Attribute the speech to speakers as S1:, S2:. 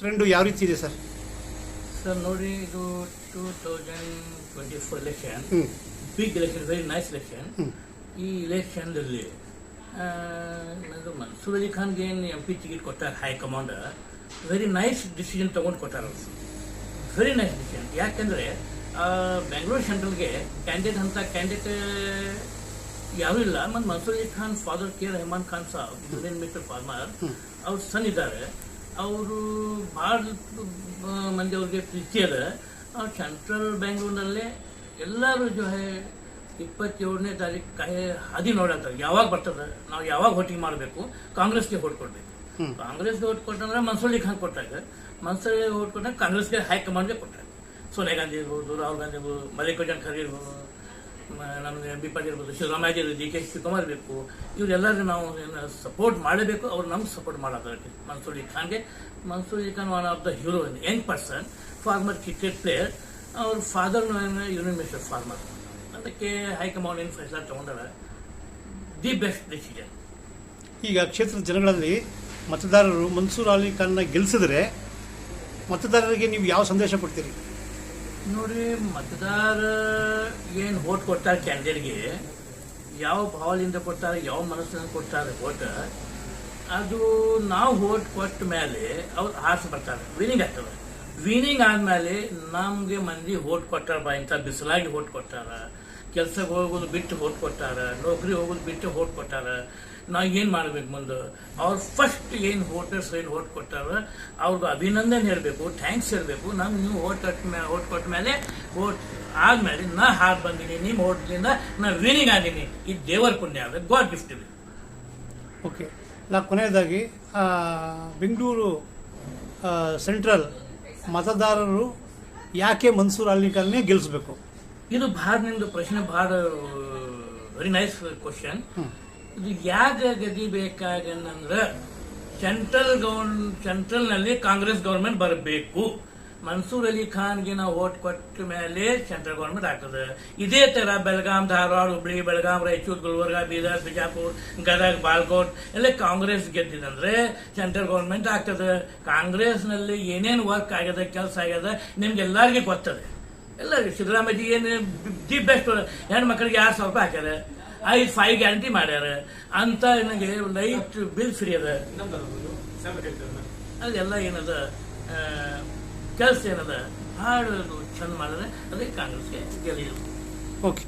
S1: Trend ಯಾವ ರೀತಿ ಇದೆ ಸರ್?
S2: ಸರ್ ನೋಡಿ ಇದು two thousand twenty four election big election very nice election. ಈ ಎಲೆಕ್ಷನ್ದಲ್ಲಿ ಮನ್ಸೂರ್ ಅಲಿ ಖಾನ್ಗೆ ಏನು ಎಂ ಪಿ ಟಿಕೆಟ್ ಕೊಟ್ಟಾರ high command very nice decision ತೊಗೊಂಡು ಕೊಟ್ಟಾರ ಅವರು. ವೆರಿ ನೈಸ್ ಡಿಸಿಷನ್ ಯಾಕೆಂದರೆ ಬೆಂಗಳೂರು ಸೆಂಟ್ರಲ್ಗೆ ಕ್ಯಾಂಡಿಡೇಟ್ ಅಂತ ಕ್ಯಾಂಡಿಡೇಟ್ ಯಾರು ಇಲ್ಲ. ಮತ್ತು Mansoor Ali Khan father K Rehman Khan Saab union minister former ಅವ್ರ ಸನ್ ಇದ್ದಾರೆ. ಅವರು ಭಾಳ ಮಂದಿ ಅವ್ರಿಗೆ ಪ್ರೀತಿ ಅದ ಸೆಂಟ್ರಲ್ ಬೆಂಗಳೂರಿನಲ್ಲೇ ಎಲ್ಲರೂ ಜೊ ಹೇ ಇಪ್ಪತ್ತೇಳನೇ ತಾರೀಕು ಕಾಯಿ ಹಾದಿ ನೋಡತ್ತಾರೆ ಯಾವಾಗ ಬರ್ತದೆ ನಾವು ಯಾವಾಗ ವೋಟಿಂಗ್ ಮಾಡಬೇಕು ಕಾಂಗ್ರೆಸ್ಗೆ ಓಟ್ ಕೊಡಬೇಕು ಕಾಂಗ್ರೆಸ್ಗೆ ಓಟ್ ಕೊಟ್ಟಂದ್ರೆ ಮನ್ಸೂರ್ ಹಂಗೆ ಕೊಟ್ಟಾಗ ಮನ್ಸೂರ್ ಓಟ್ ಕೊಟ್ಟಾಗ ಕಾಂಗ್ರೆಸ್ಗೆ ಹೈಕಮಾಂಡ್ಗೆ ಕೊಟ್ಟಾಗ ಸೋನಿಯಾ ಗಾಂಧಿ ಇರ್ಬೋದು ರಾಹುಲ್ ಗಾಂಧಿ ಇರ್ಬೋದು ಮಲ್ಲಿಕಾರ್ಜುನ್ ಖರ್ಗೆ ಇರ್ಬೋದು ನಮ್ಗೆ ಎಂ ಬಿ ಪಾಟೀಲ್ ಇರ್ಬೋದು ಶಿವರಾಮಾಜಿ ಇರ್ಬೋದು ಡಿ ಕೆ ಶಿವಕುಮಾರ್ ಬೇಕು ಇವರೆಲ್ಲರೂ ನಾವು ಸಪೋರ್ಟ್ ಮಾಡಬೇಕು, ಅವ್ರು ನಮ್ಗೆ ಸಪೋರ್ಟ್ ಮಾಡೋದಕ್ಕೆ Mansoor ಖಾನ್ಗೆ. Mansoor Khan one of the hero young person former cricket player ಅವ್ರ ಫಾದರ್ ಯೂನಿಯನ್ ಮಿನಿಸ್ಟರ್ ಫಾರ್ಮರ್ ಅದಕ್ಕೆ ಹೈಕಮಾಂಡ್ ಏನು ಫೈಸಲ ತಗೊಂಡಾರ ದಿ ಬೆಸ್ಟ್ ಡಿಸಿಷನ್
S1: ಈಗ ಕ್ಷೇತ್ರದ ಜನಗಳಲ್ಲಿ ಮತದಾರರು ಮನ್ಸೂರ್ ಅಲಿ ಖಾನ್ನ ಗೆಲ್ಲಿಸಿದ್ರೆ ಮತದಾರರಿಗೆ ನೀವು ಯಾವ ಸಂದೇಶ ಕೊಡ್ತೀರಿ?
S2: ನೋಡಿ, ಮತದಾರ ಏನು ವೋಟ್ ಕೊಡ್ತಾರೆ ಕ್ಯಾಂಡಿಡೇಟ್ಗೆ ಯಾವ ಭಾವದಿಂದ ಕೊಡ್ತಾರೆ, ಯಾವ ಮನಸ್ಸಿನಿಂದ ಕೊಡ್ತಾರೆ ವೋಟ್ ಅದು ನಾವು ವೋಟ್ ಕೊಟ್ಟ ಮೇಲೆ ಅವ್ರು ಆಸೆ ಬರ್ತಾರೆ. ವಿನಿಂಗ್ ಆಗ್ತದೆ. ವಿನಿಂಗ್ ಆದಮೇಲೆ ನಮಗೆ ಮಂದಿ ವೋಟ್ ಕೊಟ್ಟಾರ ಬಾ ಇಂಥ ಬಿಸಿಲಾಗಿ ವೋಟ್ ಕೊಟ್ಟಾರ. ಕೆಲ್ಸಕ್ಕೆ ಹೋಗೋದು ಬಿಟ್ಟು ಹೋಟ್ ಕೊಟ್ಟಾರ, ನೌಕರಿ ಹೋಗೋದು ಬಿಟ್ಟು ಹೋಟ್ ಕೊಟ್ಟಾರ, ನಾವು ಏನು ಮಾಡ್ಬೇಕು ಮುಂದೆ? ಅವ್ರು ಫಸ್ಟ್ ಏನು ವೋಟರ್ಸ್ ಏನು ಹೋಟ್ ಕೊಟ್ಟಾರ, ಅವ್ರಿಗೆ ಅಭಿನಂದನೆ ಹೇಳಬೇಕು ಥ್ಯಾಂಕ್ಸ್ ಇರಬೇಕು ನಂಗೆ ನೀವು ಹೋಟ್ ಮೇಲೆ ವೋಟ್ ಕೊಟ್ಟ ಮೇಲೆ ಹೋಟ್ ಆದ್ಮೇಲೆ ನಾ ಹಾರ್ ಬಂದೀನಿ ನಿಮ್ಮ ಹೋಟ್ಲಿಂದ ನಾ ವಿನಿಂಗ್ ಆಗಿನಿ ಈ ದೇವರ ಪುಣ್ಯ ಅದ ಗಾಡ್ ಗಿಫ್ಟ್ ಇದೆ.
S1: ಓಕೆ ನಾ ಕೊನೆಯದಾಗಿ ಬೆಂಗಳೂರು ಸೆಂಟ್ರಲ್ ಮತದಾರರು ಯಾಕೆ ಮನ್ಸೂರ್ ಅಲ್ಲಿ ಖಾನ್ನೇ ಗೆಲ್ಲಿಸ್ಬೇಕು
S2: ಇದು ಭಾಳ ನಿಮ್ದು ಪ್ರಶ್ನೆ ಭಾಳ ವೆರಿ ನೈಸ್ ಕ್ವಶನ್ ಇದು ಯಾಕ ಗದಿ ಬೇಕಾಗಂದ್ರ ಸೆಂಟ್ರಲ್ ಗೌರ್ನ್ ಸೆಂಟ್ರಲ್ನಲ್ಲಿ ಕಾಂಗ್ರೆಸ್ ಗೌರ್ಮೆಂಟ್ ಬರಬೇಕು. ಮನ್ಸೂರ್ ಅಲಿ ಖಾನ್ಗೆ ನಾವು ವೋಟ್ ಕೊಟ್ಟ ಮೇಲೆ ಸೆಂಟ್ರಲ್ ಗೌರ್ಮೆಂಟ್ ಆಗ್ತದೆ. ಇದೇ ತರ ಬೆಳಗಾಂ ಧಾರವಾಡ ಹುಬ್ಳಿ ಬೆಳಗಾಂ ರಾಯಚೂರು ಗುಲ್ಬರ್ಗ ಬೀದರ್ ಬಿಜಾಪುರ್ ಗದಗ್ ಬಾಲ್ಕೋಟ್ ಎಲ್ಲ ಕಾಂಗ್ರೆಸ್ ಗೆದ್ದಿದಂದ್ರೆ ಸೆಂಟ್ರಲ್ ಗೌರ್ಮೆಂಟ್ ಆಗ್ತದೆ. ಕಾಂಗ್ರೆಸ್ನಲ್ಲಿ ಏನೇನು ವರ್ಕ್ ಆಗ್ಯದ ಕೆಲಸ ಆಗ್ಯದ ನಿಮ್ಗೆಲ್ಲರಿಗೂ ಗೊತ್ತದೆ. ಎಲ್ಲರಿಗೂ ಸಿದ್ದರಾಮಯ್ಯ ಏನು ದಿ ಬೆಸ್ಟ್ ಹೆಣ್ಮಕ್ಳಿಗೆ ಆರು ಸಾವಿರ ರೂಪಾಯಿ ಹಾಕ್ಯಾರ. ಐದು ಫೈವ್ ಗ್ಯಾರಂಟಿ ಮಾಡ್ಯಾರ. ಅಂತ ನನಗೆ ಲೈಟ್ ಬಿಲ್ ಫ್ರೀ ಅದ. ಅದೆಲ್ಲ ಏನದ ಕೆಲಸ ಏನದ? ಭಾಳ ಚಂದ ಮಾಡಿದ್ರೆ ಅದೇ ಕಾಂಗ್ರೆಸ್ಗೆ ಗೆಲ್ಲಿದ್ರು.
S1: ಓಕೆ